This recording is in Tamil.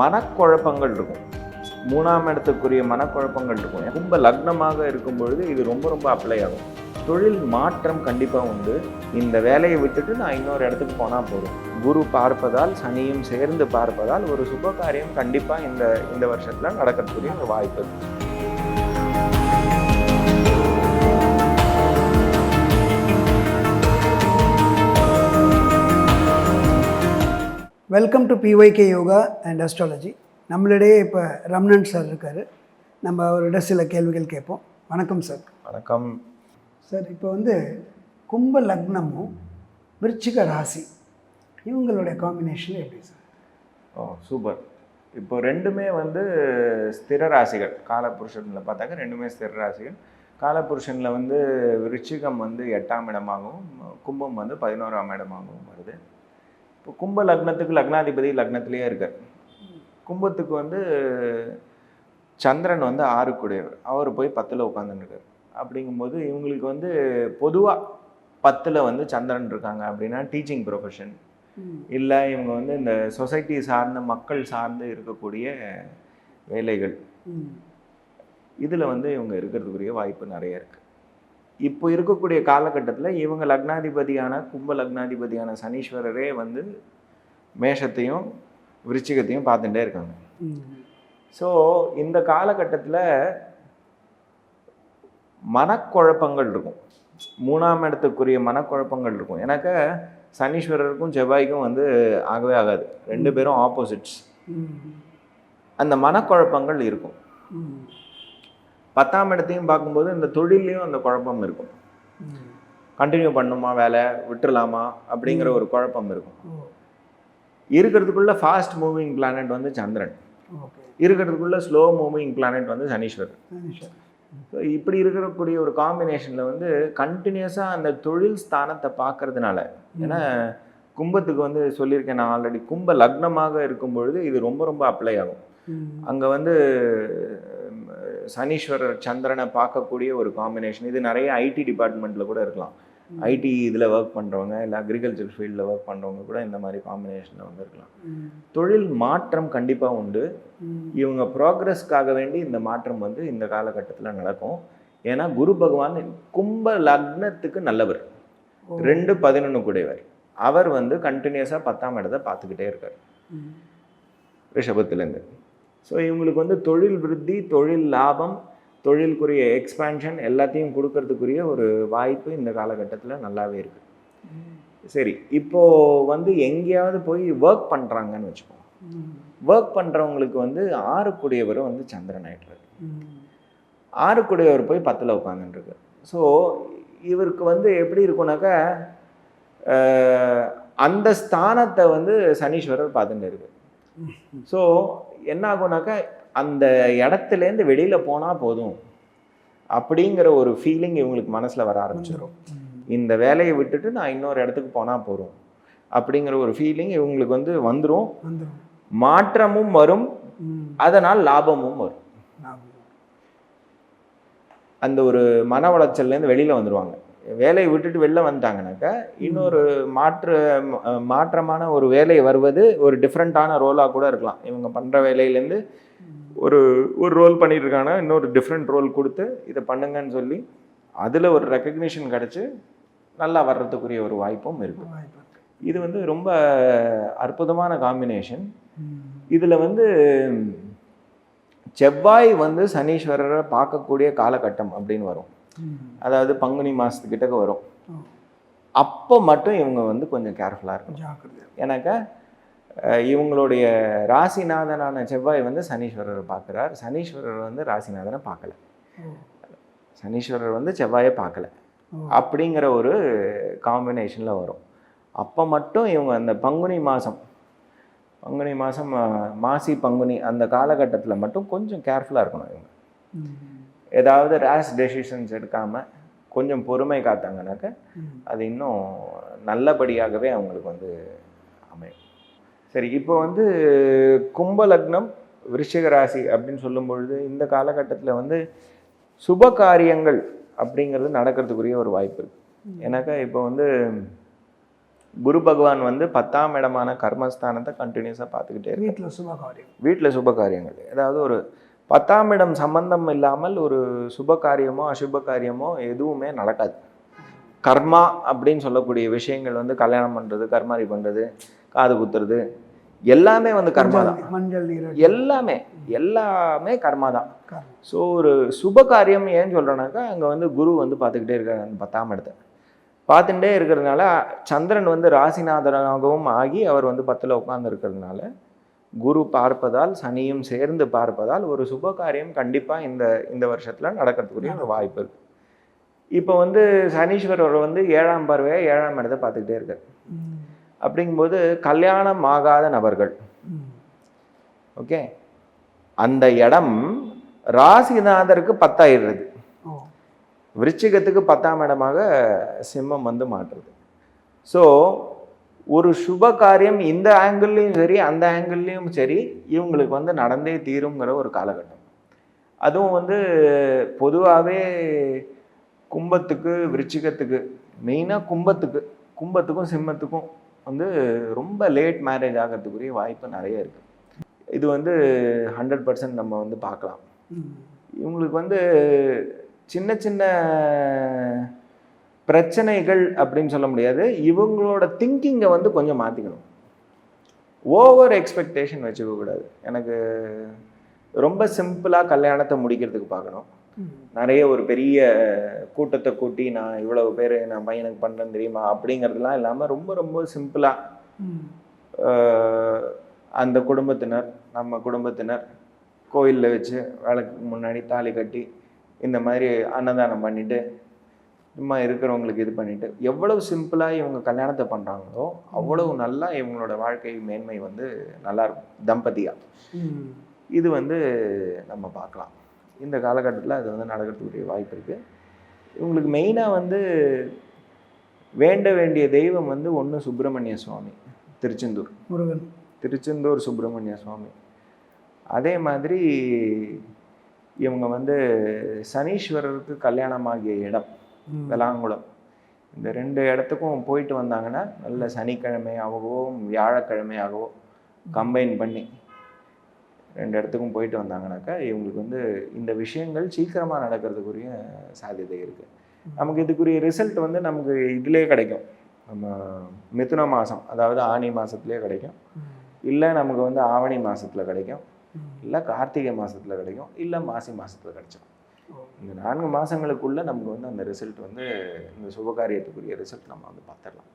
மனக்குழப்பங்கள் இருக்கும். மூணாம் இடத்துக்குரிய மனக்குழப்பங்கள் இருக்கும். ரொம்ப லக்னமாக இருக்கும் பொழுது இது ரொம்ப ரொம்ப அப்ளை ஆகும். தொழில் மாற்றம் கண்டிப்பாக உண்டு. இந்த வேலையை விட்டுட்டு நான் இன்னொரு இடத்துக்கு போனால் போதும். குரு பார்ப்பதால் சனியும் சேர்ந்து பார்ப்பதால் ஒரு சுப காரியம் கண்டிப்பாக இந்த இந்த வருஷத்தில் நடக்கக்கூடிய ஒரு வாய்ப்பு welcome to PYK yoga and astrology நம்மளிடையே இப்போ ரம்னன் சார் இருக்கார். நம்ம அவரோட சில கேள்விகள் கேட்போம். வணக்கம் சார் வணக்கம். சார் இப்போ வந்து கும்ப லக்னமும் விருச்சிக ராசி இவங்களுடைய காம்பினேஷன் எப்படி சார் ஓ சூப்பர் இப்போ ரெண்டுமே வந்து ஸ்திர ராசிகள். காலபுருஷனில் பார்த்தாக்க ரெண்டுமே ஸ்திர ராசிகள். காலபுருஷனில் வந்து விருச்சிகம் வந்து எட்டாம் இடமாகவும் கும்பம் வந்து பதினோராம் இடமாகவும் வருது. இப்போ கும்ப லக்னத்துக்கு லக்னாதிபதி லக்னத்திலேயே இருக்கார். கும்பத்துக்கு வந்து சந்திரன் வந்து ஆறுக்குடையவர். அவர் போய் பத்தில் உட்காந்துருக்கார் அப்படிங்கும்போது இவங்களுக்கு வந்து பொதுவாக பத்தில் வந்து சந்திரன் இருக்காங்க அப்படின்னா டீச்சிங் ப்ரொஃபஷன் இல்லை இவங்க வந்து இந்த சொசைட்டி சார்ந்த மக்கள் சார்ந்து இருக்கக்கூடிய வேலைகள். இதில் வந்து இவங்க இருக்கிறதுக்குரிய வாய்ப்பு நிறைய இருக்குது இப்போ இருக்கக்கூடிய காலகட்டத்தில் இவங்க லக்னாதிபதியான கும்ப லக்னாதிபதியான சனீஸ்வரரே வந்து மேஷத்தையும் விருச்சிகத்தையும் பார்த்துட்டே இருக்காங்க. ஸோ இந்த காலகட்டத்தில் மனக்குழப்பங்கள் இருக்கும். மூணாம் இடத்துக்குரிய மனக்குழப்பங்கள் இருக்கும். எனக்கு சனீஸ்வரருக்கும் செவ்வாய்க்கும் வந்து ஆகவே ஆகாது. ரெண்டு பேரும் ஆப்போசிட்ஸ் அந்த மனக்குழப்பங்கள் இருக்கும். பத்தாம் இடத்தையும் பார்க்கும்போது இந்த தொழிலையும் அந்த குழப்பம் இருக்கும். கண்டினியூ பண்ணுமா வேலை? விட்டுறலாமா? அப்படிங்கிற ஒரு குழப்பம் இருக்கும். இருக்கிறதுக்குள்ள ஃபாஸ்ட் மூவிங் பிளானட் வந்து சந்திரன். இருக்கிறதுக்குள்ள ஸ்லோ மூவிங் பிளானட் வந்து சனீஸ்வரர். ஸோ இப்படி இருக்கக்கூடிய ஒரு காம்பினேஷனில் வந்து கண்டினியூஸாக அந்த தொழில் ஸ்தானத்தை பார்க்கறதுனால ஏன்னா கும்பத்துக்கு வந்து சொல்லியிருக்கேன் நான் ஆல்ரெடி கும்ப லக்னமாக இருக்கும் பொழுது இது ரொம்ப ரொம்ப அப்ளை ஆகும். அங்கே வந்து சனீஸ்வரர் சந்திரனை பார்க்கக்கூடிய ஒரு காம்பினேஷன் இது நிறைய ஐடி டிபார்ட்மெண்ட்டில் கூட இருக்கலாம். ஐடி இதில் ஒர்க் பண்ணுறவங்க இல்லை அக்ரிகல்ச்சர் ஃபீல்டில் ஒர்க் பண்ணுறவங்க கூட இந்த மாதிரி காம்பினேஷனில் வந்து இருக்கலாம். தொழில் மாற்றம் கண்டிப்பாக உண்டு. இவங்க ப்ராக்ரஸ்க்காக வேண்டி இந்த மாற்றம் வந்து இந்த காலகட்டத்தில் நடக்கும். ஏன்னா குரு பகவான் கும்ப லக்னத்துக்கு நல்லவர். ரெண்டு பதினொன்று கூடையவர். அவர் வந்து கண்டினியூஸாக பத்தாம் இடத்தை பார்த்துக்கிட்டே இருக்கார். ரிஷபத்துலேருந்து. ஸோ இவங்களுக்கு வந்து தொழில் விருத்தி தொழில் லாபம் தொழிலுக்குரிய எக்ஸ்பேன்ஷன் எல்லாத்தையும் கொடுக்கறதுக்குரிய ஒரு வாய்ப்பு இந்த காலகட்டத்தில் நல்லாவே இருக்குது சரி இப்போது வந்து எங்கேயாவது போய் ஒர்க் பண்ணுறாங்கன்னு வச்சுப்போம் ஒர்க் பண்ணுறவங்களுக்கு வந்து ஆறுக்குடையவரும் வந்து சந்திரன் ஆயிட்டுறாரு ஆறுக்குடையவர் போய் பத்தில் உட்காந்துருக்கு ஸோ இவருக்கு வந்து எப்படி இருக்கும்னாக்கா அந்த ஸ்தானத்தை வந்து சனீஸ்வரர் பார்த்துட்டு இருக்கு ஸோ என்ன ஆகும்னாக்கா அந்த இடத்துலேருந்து வெளியில் போனால் போதும். அப்படிங்கிற ஒரு ஃபீலிங் இவங்களுக்கு மனசில் வர ஆரம்பிச்சிடும் இந்த வேலையை விட்டுட்டு நான் இன்னொரு இடத்துக்கு போனால் போதும். அப்படிங்கிற ஒரு ஃபீலிங் இவங்களுக்கு வந்து வந்துடும் வந்துடும் மாற்றமும் வரும். அதனால் லாபமும் வரும். அந்த ஒரு மன உளைச்சல்லேருந்து வெளியில் வந்துடுவாங்க வேலையை விட்டுட்டு வெளில வந்துட்டாங்கனாக்கா இன்னொரு மாற்று மாற்றமான ஒரு வேலை வருவது ஒரு டிஃப்ரெண்ட்டான ரோலாக கூட இருக்கலாம். இவங்க பண்ணுற வேலையிலேருந்து ஒரு ஒரு ரோல் பண்ணிட்டு இருக்காங்கன்னா இன்னொரு டிஃப்ரெண்ட் ரோல் கொடுத்து இதை பண்ணுங்கன்னு சொல்லி அதில் ஒரு ரெக்கக்னிஷன் கிடச்சி நல்லா வர்றதுக்குரிய ஒரு வாய்ப்பும் இருக்கு. இது வந்து ரொம்ப அற்புதமான காம்பினேஷன் இதில் வந்து செவ்வாய் வந்து சனீஸ்வரரை பார்க்கக்கூடிய காலகட்டம் அப்படின்னு வரும். அதாவது பங்குனி மாதத்துக்கிட்டக்க வரும். அப்போ மட்டும் இவங்க வந்து கொஞ்சம் கேர்ஃபுல்லாக இருக்கணும். ஜாக்கிரதை ஏன்னாக்கா இவங்களுடைய ராசிநாதனான செவ்வாய் வந்து சனீஸ்வரரை பார்க்குறார். சனீஸ்வரர் வந்து ராசிநாதனை பார்க்கல. சனீஸ்வரர் வந்து செவ்வாயை பார்க்கல. அப்படிங்கிற ஒரு காம்பினேஷனில் வரும். அப்போ மட்டும் இவங்க அந்த பங்குனி மாதம் பங்குனி மாதம் மாசி பங்குனி அந்த காலகட்டத்தில் மட்டும் கொஞ்சம் கேர்ஃபுல்லாக இருக்கணும் இவங்க. ஏதாவது ரேஷ் டெசிஷன்ஸ் எடுக்காமல் கொஞ்சம் பொறுமை காத்தாங்கனாக்க. அது இன்னும் நல்லபடியாகவே அவங்களுக்கு வந்து அமையும். சரி இப்போ வந்து கும்ப லக்னம் விருச்சிக ராசி அப்படின்னு சொல்லும் பொழுது இந்த காலகட்டத்தில் வந்து சுப காரியங்கள் அப்படிங்கிறது நடக்கிறதுக்குரிய ஒரு வாய்ப்பு இருக்குது ஏன்னாக்கா இப்போ வந்து குரு பகவான் வந்து பத்தாம் இடமான கர்மஸ்தானத்தை கண்டினியூஸாக பார்த்துக்கிட்டே இருக்கு வீட்டில் சுபகாரியம் வீட்டில் சுப காரியங்கள். அதாவது ஒரு பத்தாம் இடம் சம்பந்தம் இல்லாமல் ஒரு சுப காரியமோ அசுப காரியமோ எதுவுமே நடக்காது. கர்மா அப்படின்னு சொல்லக்கூடிய விஷயங்கள் வந்து கல்யாணம் பண்ணுறது கர்மாரி பண்ணுறது காது குத்துறது எல்லாமே வந்து கர்மா தான். மஞ்சள் எல்லாமே எல்லாமே கர்மா தான். ஸோ ஒரு சுப காரியம் ஏன்னு சொல்கிறேன்னாக்கா அங்கே வந்து குரு வந்து பார்த்துக்கிட்டே இருக்காரு அந்த பத்தாம் இடத்தை. பார்த்துட்டே இருக்கிறதுனால சந்திரன் வந்து ராசிநாதனாகவும் ஆகி அவர் வந்து பத்தில் உட்கார்ந்து இருக்கிறதுனால குரு பார்ப்பதால் சனியும் சேர்ந்து பார்ப்பதால் ஒரு சுப காரியம் கண்டிப்பாக இந்த இந்த வருஷத்தில் நடக்கிறதுக்குரிய ஒரு வாய்ப்பு இருக்குது இப்போ வந்து சனீஸ்வரர் வந்து ஏழாம் பார்வையாக ஏழாம் இடத்தை பார்த்துக்கிட்டே இருக்கார். அப்படிங்கும்போது கல்யாணம் ஆகாத நபர்கள். ஓகே? அந்த இடம் ராசிநாதருக்கு பத்தாயிடுறது. விருச்சிகத்துக்கு பத்தாம் இடமாக சிம்மம் வந்து மாற்றுறது ஸோ ஒரு சுப காரியம் இந்த ஆங்கிள்லேயும் சரி அந்த ஆங்கிள்லேயும் சரி இவங்களுக்கு வந்து நடந்தே தீருங்கிற ஒரு காலகட்டம். அதுவும் வந்து பொதுவாகவே கும்பத்துக்கு விருச்சிகத்துக்கு மெயினாக கும்பத்துக்கு கும்பத்துக்கும் சிம்மத்துக்கும் வந்து ரொம்ப லேட் மேரேஜ் ஆகிறதுக்குரிய வாய்ப்பு நிறைய இருக்குது இது வந்து ஹண்ட்ரட் பர்சன்ட் நம்ம வந்து பார்க்கலாம். இவங்களுக்கு வந்து சின்ன சின்ன பிரச்சனைகள் அப்படின்னு சொல்ல முடியாது. இவங்களோட திங்கிங்கை வந்து கொஞ்சம் மாற்றிக்கணும் ஓவர் எக்ஸ்பெக்டேஷன் வச்சுக்க கூடாது. எனக்கு ரொம்ப சிம்பிளாக கல்யாணத்தை முடிக்கிறதுக்கு பார்க்கணும். நிறைய ஒரு பெரிய கூட்டத்தை கூட்டி நான் இவ்வளவு பேர் நான் பையனுக்கு பண்ணுறேன் தெரியுமா? அப்படிங்கிறதுலாம் இல்லாமல் ரொம்ப ரொம்ப சிம்பிளாக அந்த குடும்பத்தினர் நம்ம குடும்பத்தினர் கோயிலில் வச்சு வேலைக்கு முன்னாடி தாலி கட்டி இந்த மாதிரி அன்னதானம் பண்ணிட்டு சும்மா இருக்கிறவங்களுக்கு இது பண்ணிட்டு எவ்வளவு சிம்பிளாக இவங்க கல்யாணத்தை பண்ணுறாங்களோ அவ்வளவு நல்லா இவங்களோட வாழ்க்கை மேன்மை வந்து நல்லா இருக்கும். தம்பதியா. ம். இது வந்து நம்ம பார்க்கலாம். இந்த காலகட்டத்தில் அது வந்து நடக்கிறதுக்குரிய வாய்ப்பு இருக்குது இவங்களுக்கு மெயினாக வந்து வேண்ட வேண்டிய தெய்வம் வந்து ஒன்று சுப்பிரமணிய சுவாமி திருச்செந்தூர். முருகன். திருச்செந்தூர் சுப்பிரமணிய சுவாமி. அதே மாதிரி இவங்க வந்து சனீஸ்வரருக்கு கல்யாணமாகிய இடம். ம். வெளாங்குளம் இந்த ரெண்டு இடத்துக்கும் போயிட்டு வந்தாங்கன்னா நல்ல சனிக்கிழமையாகவோ வியாழக்கிழமையாகவோ கம்பைன் பண்ணி ரெண்டு இடத்துக்கும் போயிட்டு வந்தாங்கனாக்கா இவங்களுக்கு வந்து இந்த விஷயங்கள் சீக்கிரமாக நடக்கிறதுக்குரிய சாಧ್ಯதை இருக்குது நமக்கு இதுக்குரிய ரிசல்ட் வந்து நமக்கு இதிலே கிடைக்கும் நம்ம மிதுன மாதம் அதாவது ஆனி மாதத்துலேயே கிடைக்கும். இல்லை நமக்கு வந்து ஆவணி மாதத்தில் கிடைக்கும். இல்லை கார்த்திகை மாதத்தில் கிடைக்கும் இல்லை மாசி மாதத்தில் கிடைச்சிடும். இந்த நான்கு மாதங்களுக்குள்ளே நமக்கு வந்து அந்த ரிசல்ட் வந்து இந்த சுபகாரியத்துக்குரிய ரிசல்ட் நம்ம வந்து பார்த்துடலாம்.